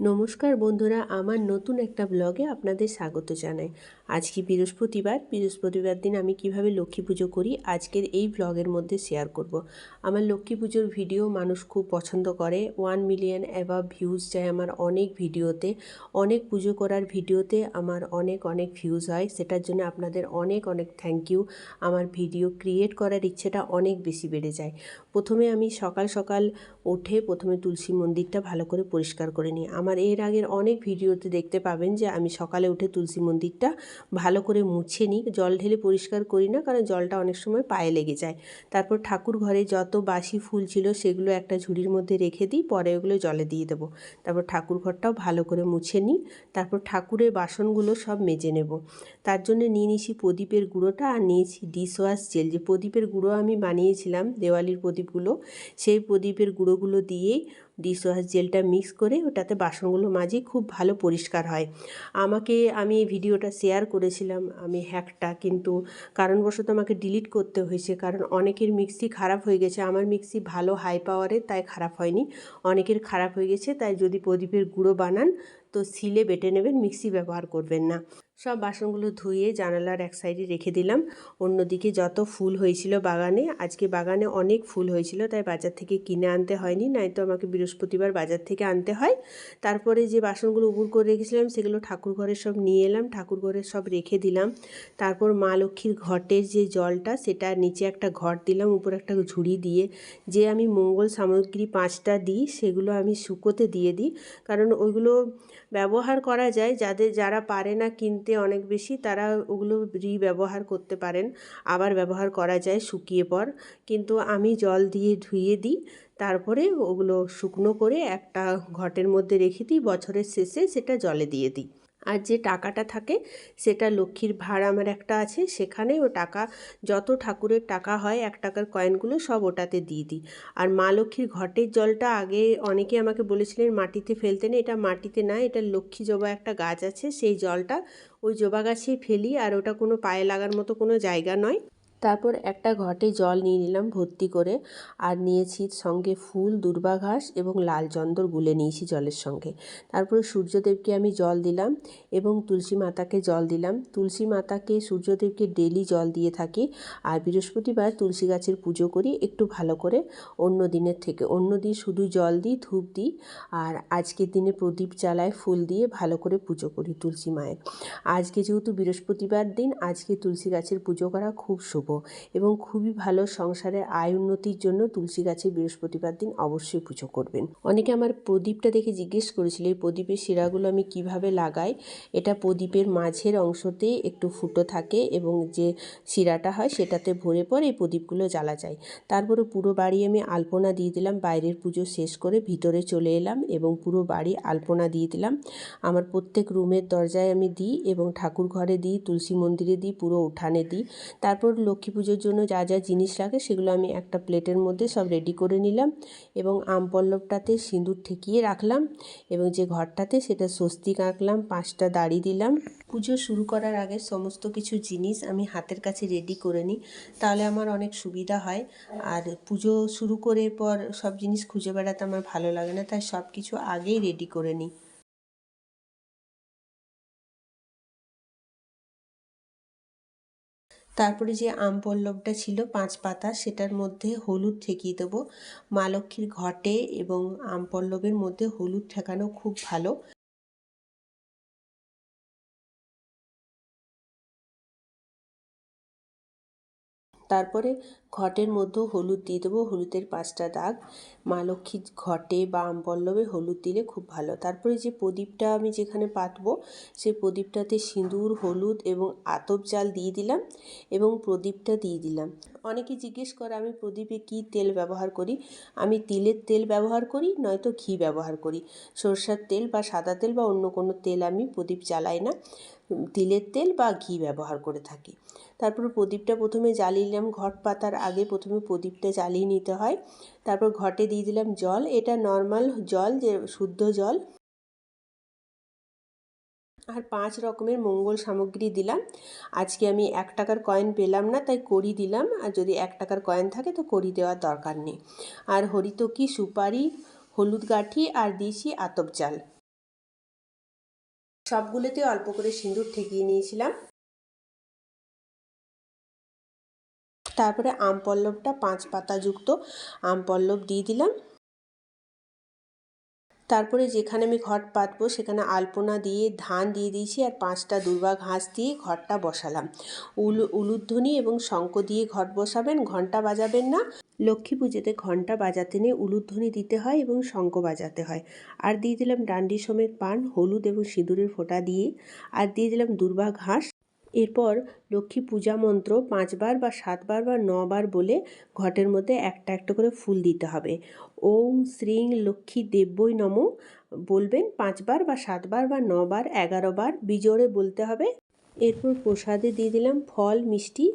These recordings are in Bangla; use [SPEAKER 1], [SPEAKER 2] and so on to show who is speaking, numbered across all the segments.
[SPEAKER 1] নমস্কার বন্ধুরা, আমার নতুন একটা ব্লগে আপনাদের স্বাগত জানাই। আজকে বৃহস্পতিবার বৃহস্পতিবার দিন আমি কীভাবে লক্ষ্মী পুজো করি, আজকের এই ব্লগের মধ্যে শেয়ার করব। আমার লক্ষ্মী পুজোর ভিডিও মানুষ খুব পছন্দ করে। ওয়ান মিলিয়ন অ্যাভাব ভিউজ যায় আমার অনেক ভিডিওতে অনেক পুজো করার ভিডিওতে আমার অনেক অনেক ভিউজ হয়। সেটার জন্য আপনাদের অনেক অনেক থ্যাংক ইউ আমার ভিডিও ক্রিয়েট করার ইচ্ছেটা অনেক বেশি বেড়ে যায়। প্রথমে আমি সকাল সকাল উঠে প্রথমে তুলসী মন্দিরটা ভালো করে পরিষ্কার করে নিই। আমার এর আগের অনেক ভিডিওতে দেখতে পাবেন যে আমি সকালে উঠে তুলসী মন্দিরটা ভালো করে মুছে নিই, জল ঢেলে পরিষ্কার করি না, কারণ জলটা অনেক সময় পায়ে লেগে যায়। তারপর ঠাকুর ঘরে যত বাসি ফুল ছিল সেগুলো একটা ঝুড়ির মধ্যে রেখে দিই, পরে ওগুলো জলে দিয়ে দেবো। তারপর ঠাকুর ঘরটাও ভালো করে মুছে নিই, তারপর ঠাকুরের বাসনগুলো সব মেজে নেব। তার জন্য নিয়ে নিয়েছি প্রদীপের গুঁড়োটা আর নিয়েছি ডিশওয়াশ জেল। যে প্রদীপের গুঁড়ো আমি বানিয়েছিলাম, দেওয়ালির প্রদীপগুলো, সেই প্রদীপের গুঁড়োগুলো দিয়েই ডিশওয়াশ জেলটা মিক্স করে ওটাতে বাসনগুলো মাজি খুব ভালো পরিষ্কার হয়। আমাকে আমি এই ভিডিওটা শেয়ার করেছিলাম, আমি হ্যাকটা কিন্তু কারণবশত আমাকে ডিলিট করতে হয়েছে, কারণ অনেকের মিক্সি খারাপ হয়ে গেছে। আমার মিক্সি ভালো হাই পাওয়ারের তাই খারাপ হয়নি। অনেকের খারাপ হয়ে গেছে, তাই যদি প্রদীপের গুঁড়ো বানান, তো সিলে বেটে নেবেন মিক্সি ব্যবহার করবেন না। সব বাসনগুলো ধুয়ে জানালার এক সাইডে রেখে দিলাম। অন্যদিকে যত ফুল হয়েছিল বাগানে, আজকে বাগানে অনেক ফুল হয়েছিল, তাই বাজার থেকে কিনে আনতে হয়নি, নয়তো আমাকে বৃহস্পতিবার বাজার থেকে আনতে হয়। তারপরে যে বাসনগুলো উবুর করে রেখেছিলাম, সেগুলো ঠাকুর ঘরে সব নিয়ে এলাম, ঠাকুর ঘরে সব রেখে দিলাম। তারপর মা লক্ষ্মীর ঘটের যে জলটা, সেটা নিচে একটা ঘট দিলাম, উপর একটা ঝুড়ি দিয়ে। যে আমি মঙ্গল সামগ্রী পাঁচটা দিই, সেগুলো আমি শুকোতে দিয়ে দিই। কারণ ওইগুলো ব্যবহার করা যায়, যাদের, যারা পারে না কিনতে অনেক বেশি, তারা ওগুলো রিব্যবহার করতে পারেন। আবার ব্যবহার করা যায় শুকিয়ে পর। কিন্তু আমি জল দিয়ে ধুয়ে দিই, তারপরে ওগুলো শুকনো করে একটা ঘটের মধ্যে রেখে দিই, বছরের শেষে সেটা জলে দিয়ে দিই। আর যে টাকাটা থাকে, সেটা লক্ষ্মীর ভাড় আমার একটা আছে সেখানে ও টাকা, যত ঠাকুরের টাকা হয়, এক টাকার কয়েনগুলো সব ওটাতে দিয়ে দিই। আর মা লক্ষ্মীর ঘটের জলটা আগে অনেকে আমাকে বলেছিলেন, মাটিতে ফেলতে নেই এটা মাটিতে না, এটা লক্ষ্মী জবা একটা গাছ আছে, সেই জলটা ওই জবা গাছেই ফেলি, আর ওটা কোনো পায়ে লাগার মতো কোনো জায়গা নয়। তারপর একটা ঘটে জল নিয়ে নিলাম ভর্তি করে। আর নিয়েছি সঙ্গে ফুল দুর্বা ঘাস এবং লাল চন্দর গুলে নিয়েছি জলের সঙ্গে। তারপরে সূর্যদেবকে আমি জল দিলাম এবং তুলসী মাতাকে জল দিলাম। তুলসী মাতাকে, সূর্যদেবকে ডেলি জল দিয়ে থাকি। আর বৃহস্পতিবার তুলসী গাছের পুজো করি একটু ভালো করে। অন্য দিনের থেকে, অন্য দিন শুধু জল দিই, ধূপ দিই। আর আজকের দিনে প্রদীপ জ্বালায় ফুল দিয়ে ভালো করে পুজো করি তুলসী মায়ের। আজকে যেহেতু বৃহস্পতিবার দিন, আজকে তুলসী গাছের পুজো করা খুব শুভ। এবং খুবই ভালো সংসারের আয় উন্নতির জন্য তুলসী গাছে বৃহস্পতিবার দিন অবশ্যই পুজো করবেন। অনেকে আমার প্রদীপটা দেখে জিজ্ঞেস করেছিল, এই প্রদীপের শিরাগুলো আমি কীভাবে লাগাই? এটা প্রদীপের মাঝের অংশতে একটু ফুটো থাকে এবং যে শিরাটা হয় সেটাতে ভরে পর এই প্রদীপগুলো জ্বালা যায়। তারপরে পুরো বাড়ি আমি আলপনা দিয়ে দিলাম, বাইরের পুজো শেষ করে ভিতরে চলে এলাম এবং পুরো বাড়ি আলপনা দিয়ে দিলাম। আমার প্রত্যেক রুমের দরজায় আমি দিই এবং ঠাকুর ঘরে দিই, তুলসী মন্দিরে দিই, পুরো উঠানে দিই। তারপর লক্ষ্মী পুজোর জন্য যা যা জিনিস লাগে সেগুলো আমি একটা প্লেটের মধ্যে সব রেডি করে নিলাম এবং আম পল্লবটাতে সিঁদুর ঠেকিয়ে রাখলাম এবং যে ঘরটাতে সেটা স্বস্তিক আঁকলাম, পাঁচটা দাড়ি দিলাম। পুজো শুরু করার আগে সমস্ত কিছু জিনিস আমি হাতের কাছে রেডি করে নিই, তাহলে আমার অনেক সুবিধা হয়। আর পুজো শুরু করে পর সব জিনিস খুঁজে বেড়াতে আমার ভালো লাগে না, তাই সব কিছু আগেই রেডি করে নিই। তারপরে যে আম পল্লবটা ছিল পাঁচ পাতা, সেটার মধ্যে হলুদ ঠেকিয়ে দেবো। মা লক্ষ্মীর ঘটে এবং আম পল্লবের মধ্যে হলুদ ঠেকানো খুব ভালো। তারপরে ঘটের মধ্যেও হলুদ দিয়ে দেবো। হলুদের পাঁচটা দাগ। মা লক্ষ্মীর ঘটে বা আমপল্লবে হলুদ দিলে খুব ভালো। তারপরে যে প্রদীপটা আমি যেখানে পাতবো, সেই প্রদীপটাতে সিঁদুর, হলুদ এবং আতপ জাল দিয়ে দিলাম এবং প্রদীপটা দিয়ে দিলাম। অনেকে জিজ্ঞেস করে, আমি প্রদীপে কী তেল ব্যবহার করি? আমি তিলের তেল ব্যবহার করি, নয়তো ঘি ব্যবহার করি। সরষের তেল বা সাদা তেল বা অন্য কোনো তেল আমি প্রদীপ জ্বালাই না। তিলের তেল বা ঘি ব্যবহার করে থাকি। তারপর প্রদীপটা প্রথমে জ্বালিয়ে নিলাম। ঘট পাতার আগে প্রথমে প্রদীপটা জ্বালিয়ে নিতে হয়। তারপর ঘটে দিয়ে দিলাম জল। এটা নর্মাল জল, যে শুদ্ধ জল। আর পাঁচ রকমের মঙ্গল সামগ্রী দিলাম। আজকে আমি এক টাকার কয়েন পেলাম না, তাই করি দিলাম। আর যদি এক টাকার কয়েন থাকে, তো করি দেওয়ার দরকার নেই। আর হরিতকি, সুপারি, হলুদ গাঠি আর দিয়েছি আতপ চাল। সবগুলোতে অল্প করে সিঁদুর ঠেকিয়ে নিয়েছিলাম। তারপরে আম পল্লবটা পাঁচ পাতাযুক্ত আম পল্লব দিয়ে দিলাম। তারপরে যেখানে আমি ঘট পাতবো সেখানে আলপনা দিয়ে, ধান দিয়ে দিয়েছি আর পাঁচটা দুর্বা ঘাস দিয়ে ঘরটা বসালাম। উলু উলুধ্বনি এবং শঙ্খ দিয়ে ঘট বসাবেন ঘণ্টা বাজাবেন না। লক্ষ্মী পুজোতে ঘণ্টা বাজাতে নিয়ে উলুধ্বনি দিতে হয় এবং শঙ্খ বাজাতে হয়। আর দিয়ে দিলাম ডান্ডি সমেত পান, হলুদ এবং সিঁদুরের ফোঁটা দিয়ে। আর দিয়ে দিলাম দুর্বা ঘাস। এরপর লক্ষ্মী পূজা মন্ত্র পাঁচবার বা সাতবার বা নবার বলে ঘটের মধ্যে একটা একটা করে ফুল দিতে হবে। ওম শ্রীং লক্ষ্মী দেব্যই নম বলবেন। পাঁচবার বা সাতবার বা নবার এগারো বার বিজোড়ে বলতে হবে। এরপর প্রসাদে দিয়ে দিলাম ফল, মিষ্টি।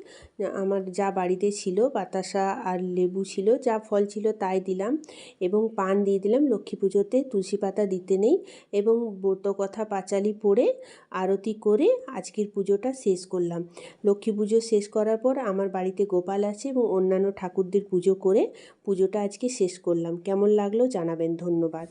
[SPEAKER 1] আমার যা বাড়িতে ছিল, বাতাসা আর লেবু ছিল, যা ফল ছিল তাই দিলাম। এবং পান দিয়ে দিলাম লক্ষ্মী পুজোতে, তুলসী পাতা দিতে নেই। এবং ব্রত কথা পাঁচালি পড়ে আরতি করে আজকের পুজোটা শেষ করলাম। লক্ষ্মী পুজো শেষ করার পর আমার বাড়িতে গোপাল আছে এবং অন্যান্য ঠাকুরদের পুজো করে পুজোটা আজকে শেষ করলাম। কেমন লাগল জানাবেন, ধন্যবাদ।